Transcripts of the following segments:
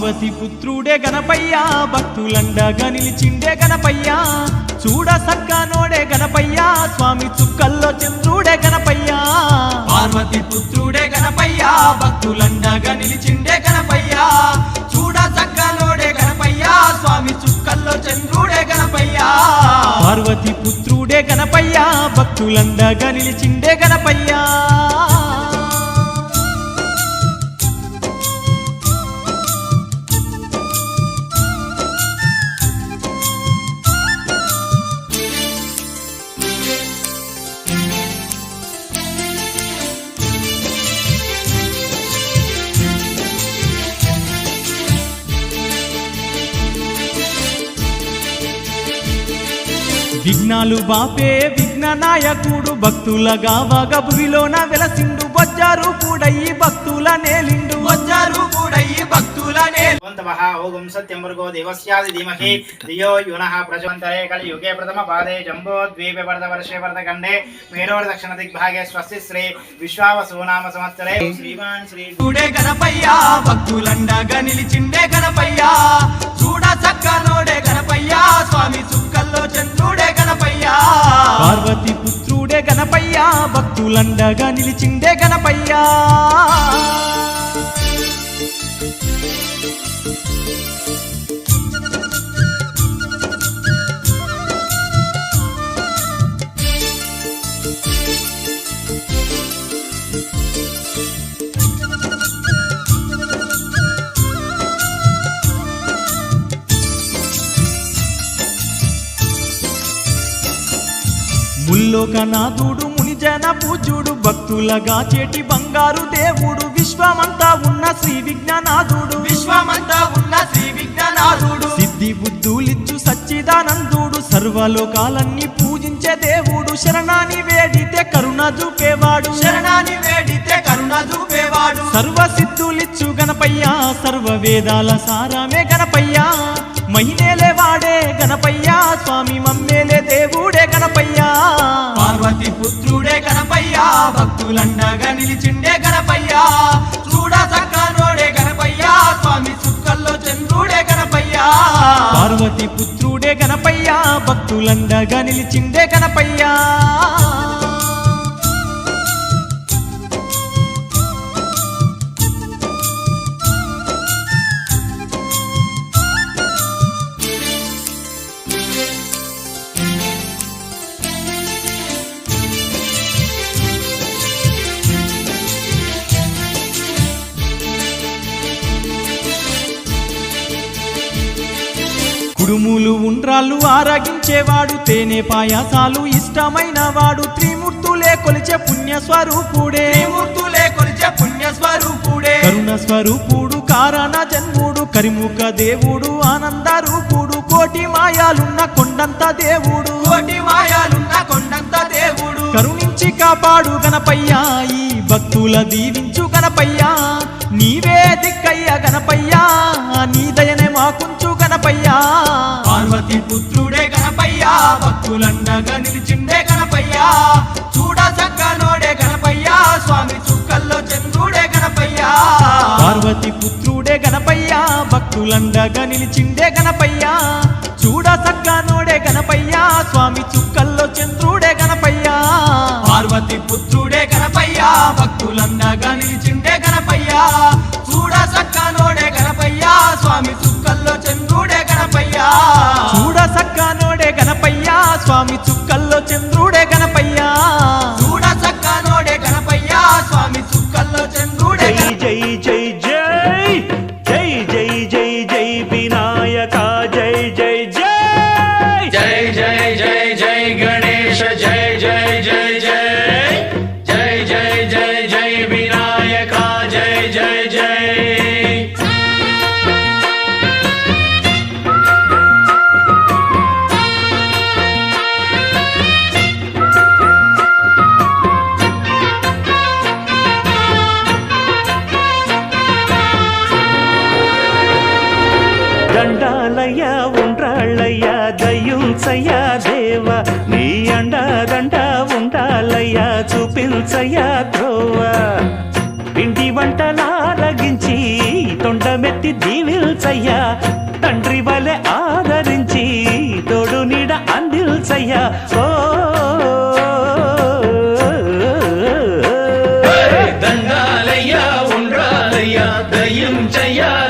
పార్వతి పుత్రుడే గణపయ్యా భక్తులండగా నిలిచిండే గణపయ్యా. చూడ సక్కనోడే గణపయ్యా స్వామి చుక్కల్లో చంద్రుడే గణపయ్యా. పార్వతి పుత్రుడే గణపయ్యా భక్తులండగా నిలిచిండే గణపయ్యా. చూడ సక్కనోడే గణపయ్యా స్వామి చుక్కల్లో చంద్రుడే గణపయ్యా. పార్వతి పుత్రుడే గణపయ్యా భక్తులండగా నిలిచిండే గణపయ్యా. విఘ్నాలు బాపే విఘ్న నాయకుడు భక్తులగా వగబురిలోన వెలసిండు బొజ్జారు కూడయి భక్తుల నేలిండు. బొజ్జారు కూడయి భక్తుల నేలి భగవంతమః ఓం సత్యం భర్గో దేవస్యాది ధీమహి ధియో యునః ప్రచోదయంతరే కలియుగే ప్రథమ పాదే జంబో ద్వీపే వరద వర్షే వరద ఖండే మేరోర్ దక్షిణ దిగ్భాగే స్వస్తి శ్రీ విశ్వావసు నామ సంవత్సరే. శ్రీమాన్ శ్రీ చూడే గణపయ్యా భక్తులండగా నిలిచిండే గణపయ్యా. చూడ చక్కనోడే గణపయ్యా స్వామి చుక్కల్లో చంద్రుడే గణపయ్యా పార్వతి పుత్రుడే గణపయ్యా భక్తులండగా నిలిచిండే గణపయ్యా. ముల్లోకనాథుడు మునిజన పూజుడు భక్తులగా చేటి బంగారు దేవుడు విశ్వమంతా ఉన్న శ్రీ విజ్ఞానాథుడు. విశ్వమంతా ఉన్న శ్రీ విజ్ఞానాథుడు. సిద్ధి బుద్ధులిచ్చు సచ్చిదానందుడు సర్వలోకాలన్నీ పూజించే దేవుడు శరణాని వేడితే కరుణ చూపేవాడు. శరణాని వేడితే కరుణ చూపేవాడు. సర్వ సిద్ధులిచ్చు గణపయ్యా సర్వ వేదాల సారమే గణపయ్యా. మహినేలే వాడే గణపయ్యా స్వామి మమ్మేలే దేవుడే. గణపయ్యా. పార్వతి పుత్రుడే గణపయ్యా భక్తులండగా నిలిచిండే గణపయ్యా. చూడ సక్కనోడే గణపయ్యా స్వామి చుక్కల్లో చంద్రుడే గణపయ్యా. పార్వతి పుత్రుడే గణపయ్యా భక్తులండగా నిలిచిండే గణపయ్యా. కుడుములు ఉండ్రాళ్ళు ఆరగించేవాడు తేనె పాయాసాలు ఇష్టమైన వాడు త్రిమూర్తులే కొలిచే పుణ్య స్వరూపుడే. త్రిమూర్తులే కొలిచే పుణ్య స్వరూపుడే. కరుణ స్వరూపుడు కారణ జన్ముడు కరిముఖ దేవుడు ఆనంద రూపుడు కోటి మాయాలున్న కొండంత దేవుడు. కోటి మాయాలున్న కొండంత దేవుడు. కరుణించి కాపాడు గణపయ్యా ఈ భక్తుల దీవించు గణపయ్యా. నీవే దిక్కయ్య గణపయ్యా నీ దయనే గణపయ్యా పార్వతి పుత్రుడే గణపయ్యా భక్తులండగా నిలిచిండే గణపయ్యా. చూడ చక్కనోడే గణపయ్యా స్వామి చుక్కల్లో చంద్రుడే గణపయ్యా. పార్వతి పుత్రుడే గణపయ్యా భక్తులండగా నిలిచిండే గణపయ్యా. చూడ చక్కనోడే గణపయ్యా స్వామి చుక్కల్లో చంద్రుడే గణపయ్యా. పార్వతి పుత్రుడే గణపయ్యా భక్తులండగా నిలిచి చూపించయ్య త్రోవ. పిండి వంటలారగించి తొండమెత్తి చేతులెత్తి దీవిల్చయ్యా తండ్రి వలె ఆదరించి తోడు నీడ అందిల్చయ్యా ఓ. దండాలయ్యా ఉండాలయ్యా దయ్యం చెయ్యాలి.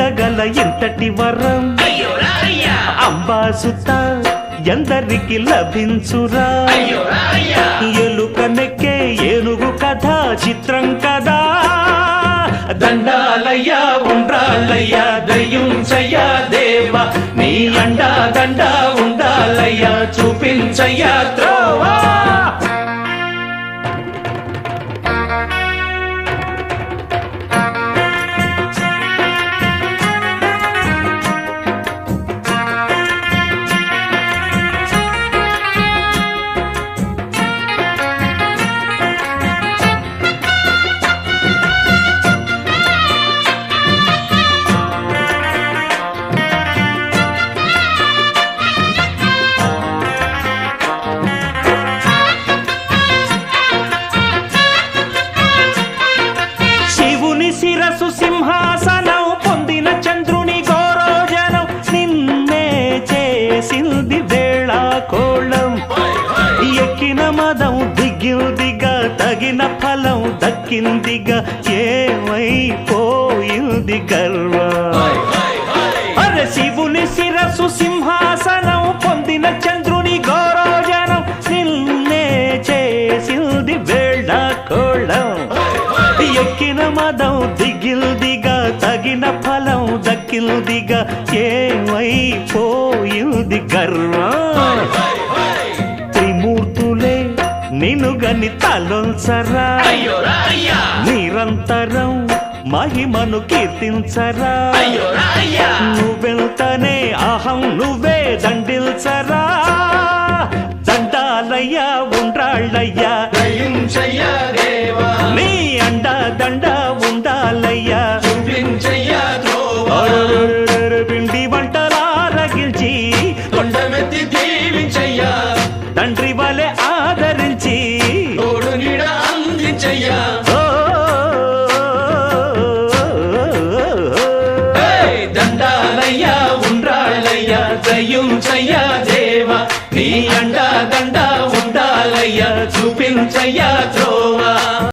ఉండగల ఎంతటి వరం. అంబాసుత ఎందరికి లభించురా. ఎలుక నెక్కే ఏనుగు కథ చిత్రం కదా. దండాలయ్యా ఉండాలయ్యా దయ్యం చెయ్యా దేవా. నీ అండా దండా ఉండాలయ్యా చూపించయ్యా దక్కిందిగా ఏమైపోయింది గర్వం అరే శివుని శిరసు సింహాసనం పొందిన చంద్రుని గౌరోజనం నిన్నే చేసింది వేళ కోళం ఎక్కిన మదం దిగిల్దిగా తగిన ఫలం దక్కిల్దిగా ఏమైపోయింది గర్వం త్రిమూర్తులే నిన్ను గని రాయ్యా నిరంతరం మహిమను కీర్తించరా. నువ్వెళ్తనే అహం నువ్వే దండిల్చరా. దండాలయ్యా ఉండ్రాళ్ళయ్యా. నీ అండ దండ ఉండాలయ్యా. నీ